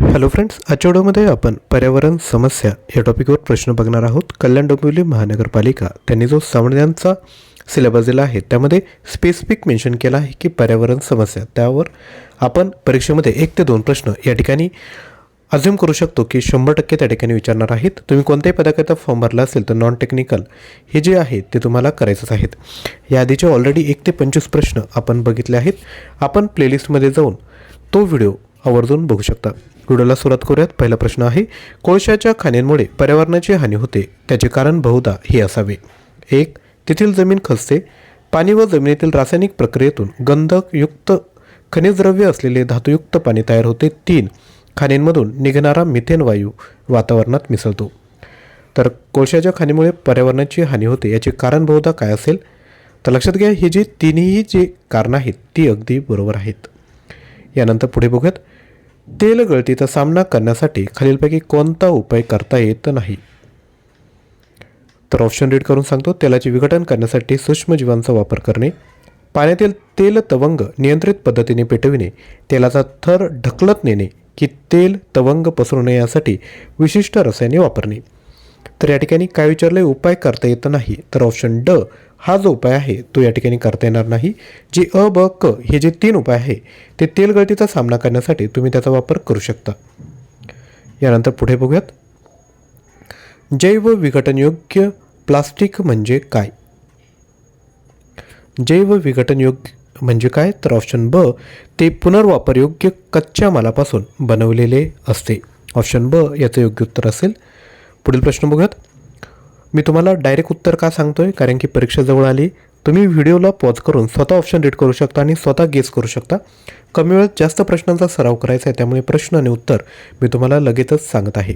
Hello friends आजच्या व्हिडिओमध्ये आपण पर्यावरण समस्या या टॉपिकवर प्रश्न बघणार आहोत. कल्याण डोंबिवली महानगरपालिका त्यांनी जो संविधानचा सिलेबस दिला आहे त्यामध्ये स्पेसिफिक मेन्शन केलं आहे की पर्यावरण समस्या. त्यावर आपण परीक्षेमध्ये एक ते दोन प्रश्न या ठिकाणी अज्युम करू शकतो की शंभर टक्के त्या ठिकाणी विचारणार आहेत. तुम्ही कोणत्याही पदाकरिता फॉर्म भरला असेल तर नॉन टेक्निकल हे जे आहे ते तुम्हाला करायचंच आहेत. या आधीचे ऑलरेडी एक ते पंचवीस प्रश्न आपण बघितले आहेत. आपण प्लेलिस्टमध्ये जाऊन तो व्हिडिओ आवर्जून बघू शकता. व्हिडिओला सुरुवात करूयात. पहिला प्रश्न आहे कोळशाच्या खाण्यांमुळे पर्यावरणाची हानी होते. त्याचे कारण बहुधा हे असावे. एक तेथील जमीन खचते पाणी व जमिनीतील रासायनिक प्रक्रियेतून गंधकयुक्त खनिजद्रव्य असलेले धातुयुक्त पाणी तयार होते. तीन खाणींमधून निघणारा मिथेन वायू वातावरणात मिसळतो. तर कोळशाच्या खाणीमुळे पर्यावरणाची हानी होते याचे कारण बहुधा काय असेल? तर लक्षात घ्या ही जी तिन्ही जे कारणं आहेत ती अगदी बरोबर आहेत. यानंतर पुढे बघूयात. तेल गळतीचा सामना करण्यासाठी खालीलपैकी कोणता उपाय करता येत नाही? तर ऑप्शन रीड करून सांगतो. तेलाचे विघटन करण्यासाठी सूक्ष्मजीवांचा वापर करणे. पाण्यातील तेल तवंग नियंत्रित पद्धतीने पेटविणे. तेलाचा थर ढकलत नेणे की तेल तवंग पसरू नये यासाठी विशिष्ट रसायने वापरणे. तर या ठिकाणी काय विचारले उपाय करता येत नाही. तर ऑप्शन ड हा जो उपाय आहे तो या ठिकाणी करता येणार नाही. जे अ ब क हे जे तीन उपाय आहे ते तेलगळतीचा सामना करण्यासाठी तुम्ही त्याचा वापर करू शकता. यानंतर पुढे बघूयात. जैव विघटनयोग्य प्लास्टिक म्हणजे काय? जैव विघटनयोग्य म्हणजे काय? तर ऑप्शन ब ते पुनर्वापरयोग्य कच्च्या मालापासून बनवलेले असते. ऑप्शन ब याचं योग्य उत्तर असेल. पुढील प्रश्न बघूयात. मी तुम्हाला डायरेक्ट उत्तर का सांगतोय? कारण की परीक्षा जवळ आली. तुम्ही व्हिडिओला पॉज करून स्वतः ऑप्शन रीड करू शकता आणि स्वतः गेस करू शकता. कमी वेळात जास्त प्रश्नांचा सराव करायचा आहे त्यामुळे प्रश्न आणि उत्तर मी तुम्हाला लगेचच सांगत आहे.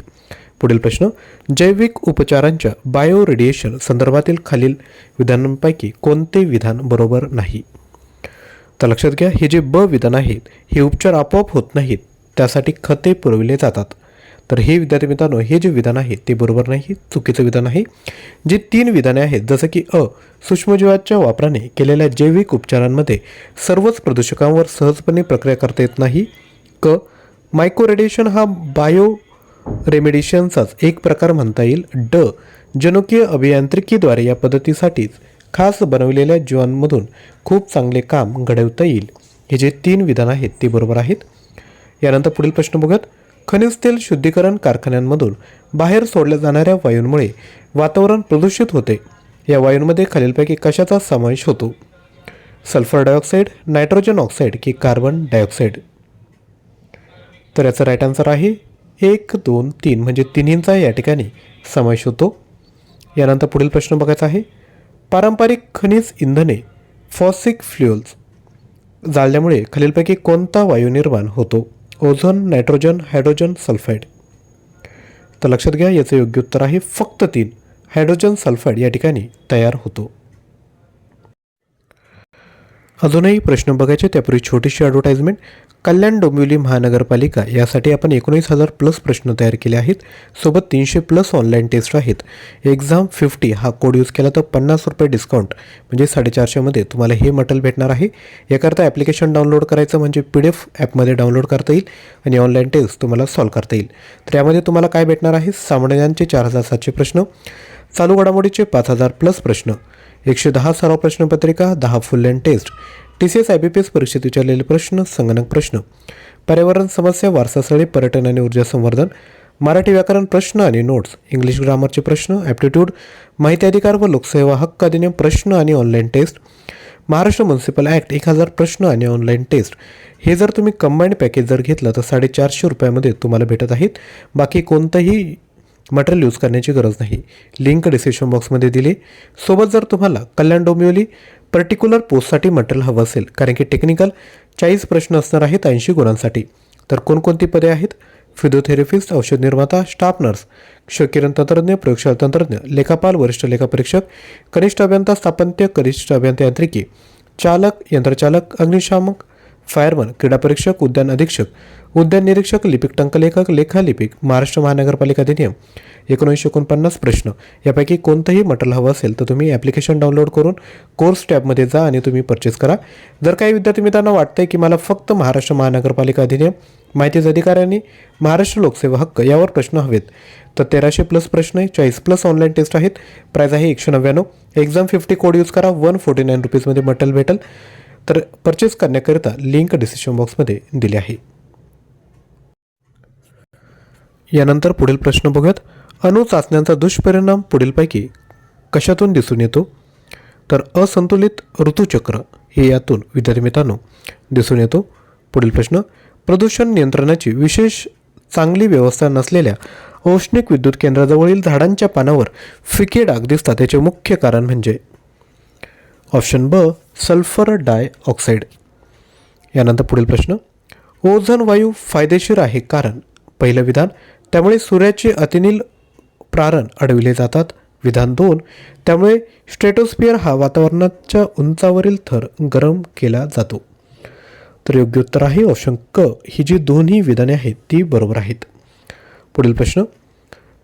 पुढील प्रश्न जैविक उपचारांच्या बायो रेडिएशन संदर्भातील खालील विधानांपैकी कोणते विधान बरोबर नाही? तर लक्षात घ्या हे जे ब विधान आहेत हे उपचार आपोआप होत नाहीत त्यासाठी खते पुरविले जातात. तर हे विद्यार्थी मित्रांनो हे जे विधान आहे ते बरोबर नाही चुकीचं विधान आहे. जे तीन विधाने आहेत जसं की अ सूक्ष्मजीवाच्या वापराने केलेल्या जैविक उपचारांमध्ये सर्वच प्रदूषकांवर सहजपणे प्रक्रिया करता येत नाही. क मायक्रो रेडिएशन हा बायो रेमेडिशनचाच एक प्रकार म्हणता येईल. ड जनुकीय अभियांत्रिकीद्वारे या पद्धतीसाठीच खास बनवलेल्या जीवांमधून खूप चांगले काम घडवता येईल. हे जे तीन विधान आहेत ते बरोबर आहेत. यानंतर पुढील प्रश्न बघत खनिज तेल शुद्धीकरण कारखान्यांमधून बाहेर सोडल्या जाणाऱ्या वायूंमुळे वातावरण प्रदूषित होते. या वायूंमध्ये खालीलपैकी कशाचा समावेश होतो? सल्फर डायऑक्साईड नायट्रोजन ऑक्साईड की कार्बन डायऑक्साईड तर याचा राईट आन्सर आहे एक दोन तीन म्हणजे तिन्हींचा या ठिकाणी समावेश होतो. यानंतर पुढील प्रश्न बघायचा आहे. पारंपरिक खनिज इंधने फॉसिक फ्ल्युअल्स जाळल्यामुळे खालीलपैकी कोणता वायू निर्माण होतो? Ozone nitrogen hydrogen sulphide. तर लक्षात घ्या याचं योग्य उत्तर आहे फक्त तीन हायड्रोजन सल्फाईड या ठिकाणी तयार होतो. अजूनही प्रश्न बघायचे त्यापूर्वी छोटीशी ॲडव्हर्टाइजमेंट कल्याण डोंबिवली महानगरपालिका यासाठी आपण एकोणीस हजार प्लस प्रश्न तयार केले आहेत. सोबत तीनशे प्लस ऑनलाईन टेस्ट आहेत. एक्झाम फिफ्टी हा कोड यूज केला तर पन्नास रुपये डिस्काउंट म्हणजे साडेचारशेमध्ये तुम्हाला हे मटेरियल भेटणार आहे. याकरता ॲप्लिकेशन डाउनलोड करायचं म्हणजे पी डी एफ ॲपमध्ये डाउनलोड करता येईल आणि ऑनलाईन टेस्ट तुम्हाला सॉल्व करता येईल. तर यामध्ये तुम्हाला काय भेटणार आहे? सामान्यांचे चार हजार सातशे प्रश्न चालू घडामोडीचे पाच हजार प्लस प्रश्न एकशे दहा सराव प्रश्नपत्रिका दहा full length test T C S I B P S परीक्षेत विचारलेले प्रश्न संगणक प्रश्न. पर्यावरण समस्या वारसास्थळे पर्यटन आणि ऊर्जा संवर्धन मराठी व्याकरण प्रश्न आणि नोट्स इंग्लिश ग्रामरचे प्रश्न ॲप्टिट्यूड माहिती अधिकार व लोकसेवा हक्क अधिनियम प्रश्न आणि online test Maharashtra municipal act एक हजार प्रश्न आणि ऑनलाईन टेस्ट हे जर तुम्ही कंबाईंड पॅकेज जर घेतलं तर साडेचारशे रुपयामध्ये तुम्हाला भेटत आहेत. बाकी कोणतंही मटेरियल यूज करण्याची गरज नाही. लिंक डिस्क्रिप्शन बॉक्समध्ये दिली. सोबत जर तुम्हाला कल्याण डोंबिवली पर्टिक्युलर पोस्टसाठी मटेरियल हवं असेल कारण की टेक्निकल चाळीस प्रश्न असणार आहेत ऐंशी गुणांसाठी तर कोणकोणती पदे आहेत? फिजिओथेरपिस्ट औषध निर्माता स्टाफ नर्स क्षकिरण तंत्रज्ञ प्रयोगशाळा तंत्रज्ञ लेखापाल वरिष्ठ लेखापरीक्षक कनिष्ठ अभियंता स्थापत्य कनिष्ठ अभियंता यांत्रिकी चालक यंत्रचालक अग्निशामक फायरमन क्रीडा परीक्षक उद्यान अधीक्षक उद्यान निरीक्षक लिपिक टंकलेखक लेखालिपिक महाराष्ट्र महानगरपालिका अधिनियम एकोणीसशे एकोणपन्नास प्रश्न. यापैकी कोणतंही मटेरियल हवं असेल तर तुम्ही ॲप्लिकेशन डाउनलोड करून कोर्स टॅबमध्ये जा आणि तुम्ही परचेस करा. जर काही विद्यार्थी मित्रांना वाटतंय की मला फक्त महाराष्ट्र महानगरपालिका अधिनियम माहितीच अधिकाऱ्यांनी महाराष्ट्र लोकसेवा हक्क यावर प्रश्न हवेत तर तेराशे प्लस प्रश्न आहे चाळीस प्लस ऑनलाईन टेस्ट आहेत. प्राईज आहे एकशे नव्याण्णव. एक्झाम फिफ्टी कोड यूज करा. वन फोर्टी नाईन रुपीजमध्ये मटेरियल भेटेल. तर परचेस करण्याकरिता लिंक डिस्क्रिप्शन बॉक्समध्ये दिली आहे. यानंतर पुढील प्रश्न बघूयात. अणु चाचण्यांचा दुष्परिणाम पुढीलपैकी कशातून दिसून येतो? तर असंतुलित ऋतुचक्र हे यातून विद्यार्थी मित्रांनो दिसून येतो. पुढील प्रश्न प्रदूषण नियंत्रणाची विशेष चांगली व्यवस्था नसलेल्या औष्णिक विद्युत केंद्राजवळील झाडांच्या पानावर फिके डाग दिसतात याचे मुख्य कारण म्हणजे ऑप्शन ब सल्फर डाय ऑक्साईड यानंतर पुढील प्रश्न. ओझन वायू फायदेशीर आहे कारण पहिलं विधान त्यामुळे सूर्याचे अतिनील प्रारण अडविले जातात. विधान दोन त्यामुळे स्ट्रेटोस्फिअर हा वातावरणाच्या उंचावरील थर गरम केला जातो. तर योग्य उत्तर आहे ऑप्शन क. ही जी दोन्ही विधाने आहेत ती बरोबर आहेत. पुढील प्रश्न.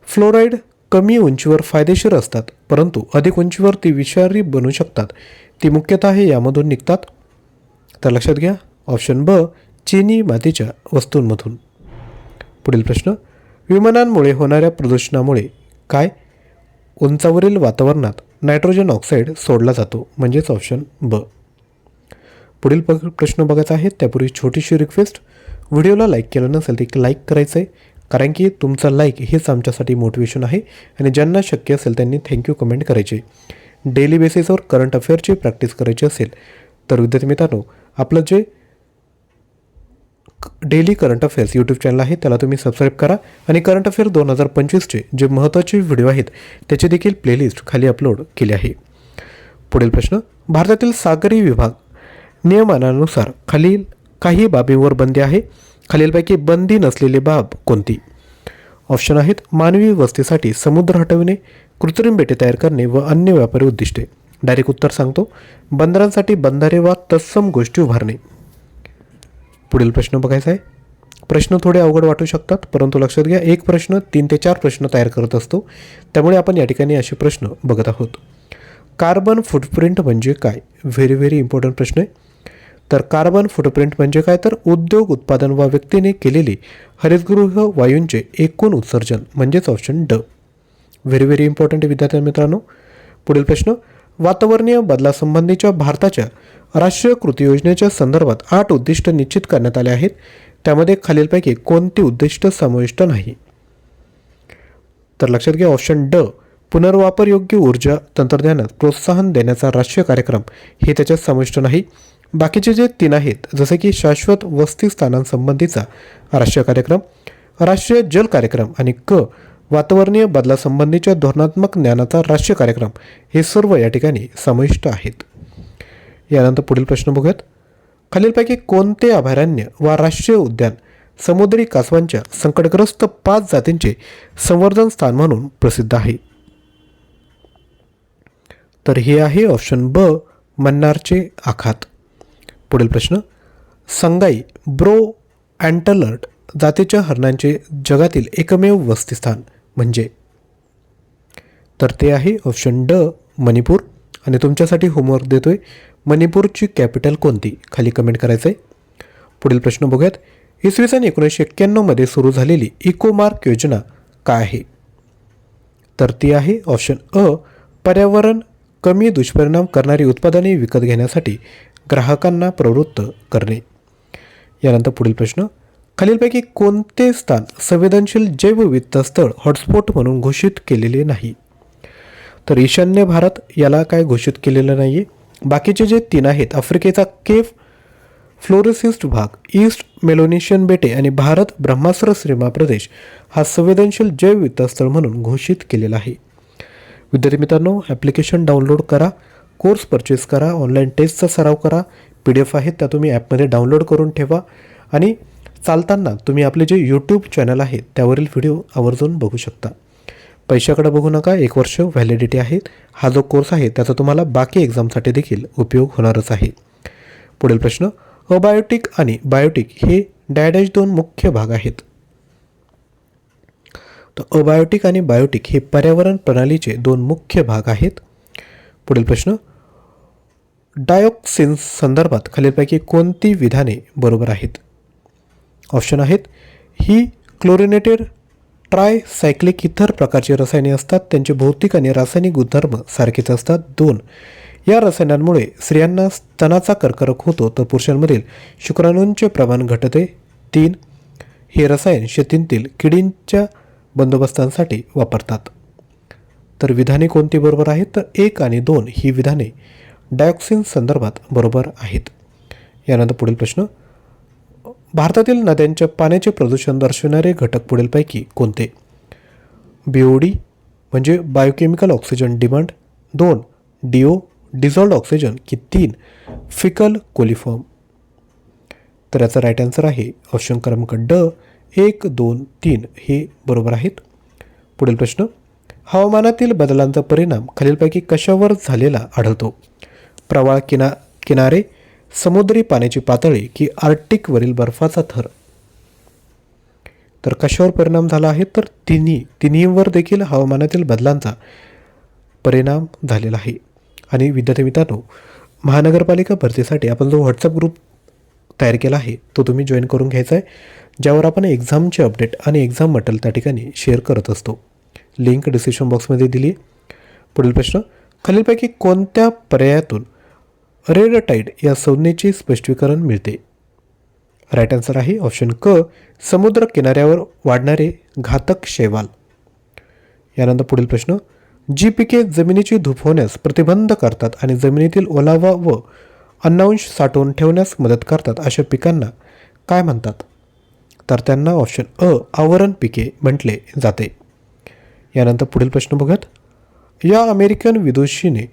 फ्लोराईड कमी उंचीवर फायदेशीर असतात परंतु अधिक उंचीवर ती विषारी बनू शकतात. ती मुख्यतः हे यामधून निघतात. तर लक्षात घ्या ऑप्शन ब चिनी मातीच्या वस्तूंमधून. पुढील प्रश्न विमानांमुळे होणाऱ्या प्रदूषणामुळे काय? उंचावरील वातावरणात नायट्रोजन ऑक्साईड सोडला जातो म्हणजेच ऑप्शन ब. पुढील प प्रश्न बघायचा आहे त्यापूर्वी छोटीशी रिक्वेस्ट व्हिडिओला लाईक केलं नसेल तर एक लाईक करायचं आहे कारण की तुमचा लाईक हेच आमच्यासाठी मोटिवेशन आहे आणि ज्यांना शक्य असेल त्यांनी थँक्यू कमेंट करायचे. डेली बेसिसवर करंट अफेअरची प्रॅक्टिस करायची असेल तर विद्यार्थी मित्रांनो आपलं जे daily current affairs YouTube channel आहे त्याला तुम्ही सबस्क्राईब करा आणि करंट अफेअर दोन हजार पंचवीसचे जे महत्त्वाचे व्हिडिओ आहेत त्याचे देखील प्लेलिस्ट खाली अपलोड केले आहे. पुढील प्रश्न भारतातील सागरी विभाग नियमानानुसार खालील काही बाबींवर बंदी आहे खालीलपैकी बंदी नसलेली बाब कोणती? ऑप्शन आहेत मानवी वस्तीसाठी समुद्र हटविणे कृत्रिम बेटे तयार करणे व अन्य व्यापारी उद्दिष्टे. डायरेक्ट उत्तर सांगतो बंदरांसाठी बंधारे वा तत्सम गोष्टी उभारणे. पुढील प्रश्न बघायचा आहे. प्रश्न थोडे अवघड वाटू शकतात परंतु लक्षात घ्या एक प्रश्न तीन ते चार प्रश्न तयार करत असतो. त्यामुळे आपण या ठिकाणी असे प्रश्न बघत आहोत. कार्बन फुटप्रिंट म्हणजे काय? व्हेरी व्हेरी इम्पॉर्टंट प्रश्न आहे. तर कार्बन फुटप्रिंट म्हणजे काय? तर उद्योग उत्पादन वा व्यक्तीने केलेली हरितगृह वायूंचे एकूण उत्सर्जन म्हणजेच ऑप्शन ड व्हेरी व्हेरी इम्पॉर्टंट विद्यार्थी मित्रांनो. पुढील प्रश्न वातावरणीय बदलासंबंधीच्या भारताच्या राष्ट्रीय कृती योजनेच्या संदर्भात आठ उद्दिष्ट निश्चित करण्यात आले आहेत. त्यामध्ये खालीलपैकी कोणती उद्दिष्ट समाविष्ट नाही? तर लक्षात घ्या ऑप्शन ड पुनर्वापरयोग्य ऊर्जा तंत्रज्ञानात प्रोत्साहन देण्याचा राष्ट्रीय कार्यक्रम हे त्याच्यात समाविष्ट नाही. बाकीचे जे तीन आहेत जसे की शाश्वत वस्ती स्थानांसंबंधीचा राष्ट्रीय कार्यक्रम राष्ट्रीय जल कार्यक्रम आणि क वातावरणीय बदलासंबंधीच्या धोरणात्मक ज्ञानाचा राष्ट्रीय कार्यक्रम हे सर्व या ठिकाणी समाविष्ट आहेत. यानंतर पुढील प्रश्न बघूयात. खालीलपैकी कोणते अभयारण्य वा राष्ट्रीय उद्यान समुद्री कासवांच्या संकटग्रस्त पाच जातींचे संवर्धन स्थान म्हणून प्रसिद्ध आहे? तर हे आहे ऑप्शन ब मन्नारचे आखात. पुढील प्रश्न. संगाई ब्रो अँटलर्ट जातीच्या हरणांचे जगातील एकमेव वसतिस्थान. म्हणजे. तर ते आहे ऑप्शन ड मणिपूर. आणि तुमच्यासाठी होमवर्क देतोय मणिपूरची कॅपिटल कोणती? खाली कमेंट करायचं आहे पुढील प्रश्न बघूयात. इसवी सन एकोणीसशे एक्क्याण्णवमध्ये सुरू झालेली इकोमार्क योजना काय आहे? तर ती आहे ऑप्शन अ पर्यावरण कमी दुष्परिणाम करणारी उत्पादने विकत घेण्यासाठी ग्राहकांना प्रवृत्त करणे. यानंतर पुढील प्रश्न. खालीलपैकी कोणते स्थान संवेदनशील जैवविविधता स्थळ हॉटस्पॉट म्हणून घोषित केलेले नाही? तर ईशान्य भारत याला काय घोषित केलेलं नाही आहे बाकीचे जे तीन आहेत आफ्रिकेचा केफ फ्लोरोसिस्ट भाग ईस्ट मेलोनेशियन बेटे आणि भारत ब्रह्मास्त्र सीमा प्रदेश हा संवेदनशील जैवविविधता स्थळ म्हणून घोषित केलेला आहे. विद्यार्थी मित्रांनो ॲप्लिकेशन डाउनलोड करा कोर्स परचेस करा ऑनलाईन टेस्टचा सराव करा. पी डी एफ आहेत त्या तुम्ही ॲपमध्ये डाउनलोड करून ठेवा. आणि चालताना तुम्ही आपले जे यूट्यूब चॅनल आहे त्यावरील व्हिडिओ आवर्जून बघू शकता. पैशाकडे बघू नका एक वर्ष व्हॅलिडिटी आहे. हा जो कोर्स आहे त्याचा तुम्हाला बाकी एक्झामसाठी देखील उपयोग होणारच आहे. पुढील प्रश्न अबायोटिक आणि बायोटिक हे डॅडॅश दोन मुख्य भाग आहेत. तर अबायोटिक आणि बायोटिक हे पर्यावरण प्रणालीचे दोन मुख्य भाग आहेत. पुढील प्रश्न डायोक्सिन्स संदर्भात खालीलपैकी कोणती विधाने बरोबर आहेत? ऑप्शन आहेत. ही क्लोरिनेटेड ट्रायसायक्लिक इतर प्रकारची रसायने असतात. त्यांचे भौतिक आणि रासायनिक गुणधर्म सारखेच असतात. दोन या रसायनांमुळे स्त्रियांना स्तनाचा कर्करोग होतो तर पुरुषांमधील शुक्राणूंचे प्रमाण घटते. तीन हे रसायन शेतींतील किडींच्या बंदोबस्तांसाठी वापरतात. तर विधाने कोणती बरोबर आहेत? तर एक आणि दोन ही विधाने डायऑक्सिन संदर्भात बरोबर आहेत. यानंतर पुढील प्रश्न भारतातील नद्यांच्या पाण्याचे प्रदूषण दर्शवणारे घटक पुढीलपैकी कोणते? बीओडी म्हणजे बायोकेमिकल ऑक्सिजन डिमांड दोन डीओ डिझॉल्ड ऑक्सिजन की तीन फिकल कोलिफॉर्म तर याचा राईट आन्सर आहे ऑप्शन क्रमांक ड एक दोन तीन हे बरोबर आहेत. पुढील प्रश्न. हवामानातील बदलांचा परिणाम खालीलपैकी कशावर झालेला आढळतो? प्रवाळ किना किनारे समुद्री पाण्याची पातळी की आर्टिकवरील बर्फाचा थर. तर कशावर परिणाम झाला आहे? तर तिन्ही तिन्हीवर देखील हवामानातील बदलांचा परिणाम झालेला आहे. आणि विद्यार्थी मित्रांनो महानगरपालिका भरतीसाठी आपण जो व्हॉट्सअप ग्रुप तयार केला आहे तो तुम्ही जॉईन करून घ्यायचा आहे ज्यावर आपण एक्झामचे अपडेट आणि एक्झाम मटेरियल त्या ठिकाणी शेअर करत असतो. लिंक डिस्क्रिप्शन बॉक्समध्ये दिली पुढील प्रश्न खालीलपैकी कोणत्या पर्यायातून रेडटाईड या संज्ञेचे स्पष्टीकरण मिळते. राईट आन्सर आहे ऑप्शन क समुद्र किनाऱ्यावर वाढणारे घातक शैवाल. यानंतर पुढील प्रश्न जी पिके जमिनीची धूप होण्यास प्रतिबंध करतात आणि जमिनीतील ओलावा व अन्नांश साठवून ठेवण्यास मदत करतात अशा पिकांना काय म्हणतात? तर त्यांना ऑप्शन अ आवरण पिके म्हटले जाते. यानंतर पुढील प्रश्न बघत या अमेरिकन विदुषीने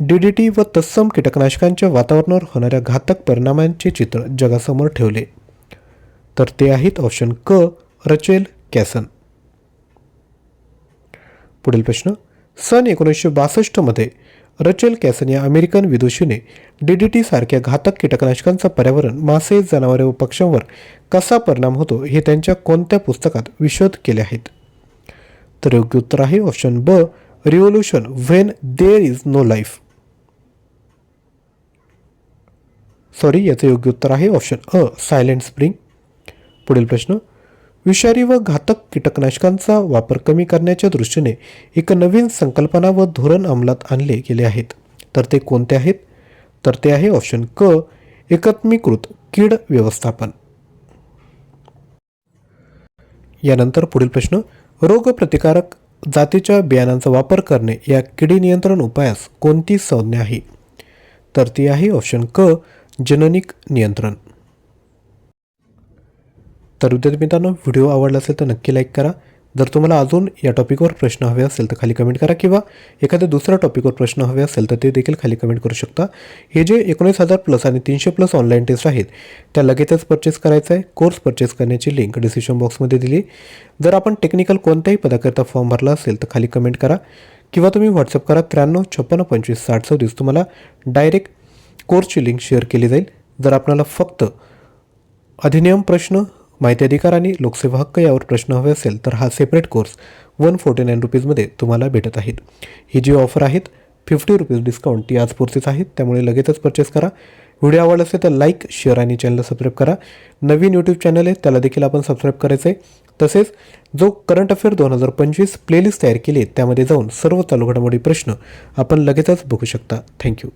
डी डी टी व तत्सम कीटकनाशकांच्या वातावरणावर होणाऱ्या घातक परिणामांचे चित्र जगासमोर ठेवले. तर ते आहेत ऑप्शन क रचेल कॅसन. पुढील प्रश्न सन एकोणीसशे बासष्टमध्ये रचेल कॅसन या अमेरिकन विदुषीने डी डी सारख्या घातक कीटकनाशकांचा पर्यावरण मासे जनावरे व पक्ष्यांवर कसा परिणाम होतो हे त्यांच्या कोणत्या पुस्तकात विशोध केले आहेत? तर योग्य उत्तर आहे ऑप्शन ब revolution when there is no life. Sorry याचं योग्य उत्तर आहे ऑप्शन अ सायलेंट स्प्रिंग. पुढील प्रश्न विषारी व घातक कीटकनाशकांचा वापर कमी करण्याच्या दृष्टीने एक नवीन संकल्पना व धोरण अंमलात आणले गेले आहेत. तर ते कोणते आहेत? तर ते आहे ऑप्शन क एकत्मीकृत कीड व्यवस्थापन. यानंतर पुढील प्रश्न रोगप्रतिकारक जातीच्या बियाणांचा वापर करणे या किडी नियंत्रण उपायास कोणती संज्ञा आहे? तर ती आहे ऑप्शन क जननिक नियंत्रण. तर विद्यार्थी मित्रांनो व्हिडिओ आवडला असेल तर नक्की लाईक करा. जर तुम्हाला अजून या टॉपिकवर प्रश्न हवे असेल तर खाली कमेंट करा किंवा एखाद्या दुसऱ्या टॉपिकवर प्रश्न हवे असेल तर ते देखील खाली कमेंट करू शकता. हे जे एकोणीस हजार प्लस आणि तीनशे प्लस ऑनलाईन टेस्ट आहेत त्या लगेचच परचेस करायचं आहे. कोर्स परचेस करण्याची लिंक डिस्क्रिप्शन बॉक्समध्ये दिली. जर आपण टेक्निकल कोणत्याही पदाकरता फॉर्म भरला असेल तर खाली कमेंट करा. किंवा तुम्ही व्हॉट्सअप करा त्र्याण्णव छप्पन्न पंचवीस साठ सव्वीस. तुम्हाला डायरेक्ट कोर्सची लिंक शेअर केली जाईल. जर आपल्याला फक्त अधिनियम प्रश्न माहिती अधिकार आणि लोकसेवा हक्क यावर प्रश्न हवे असेल तर हा separate course one forty nine रुपीजमध्ये तुम्हाला भेटत आहेत ही जी ऑफर आहेत फिफ्टी रुपीज डिस्काउंट ती आज पुरतीच आहेत त्यामुळे लगेचच परचेस करा. व्हिडिओ आवडला असेल तर लाईक शेअर आणि चॅनलला सबस्क्राईब करा. नवीन यूट्यूब चॅनल आहे त्याला देखील आपण सबस्क्राईब करायचं आहे तसेच जो करंट अफेअर दोन हजार पंचवीस प्लेलिस्ट तयार केली आहे त्यामध्ये जाऊन सर्व चालू घडामोडी प्रश्न आपण लगेचच बघू शकता. थँक्यू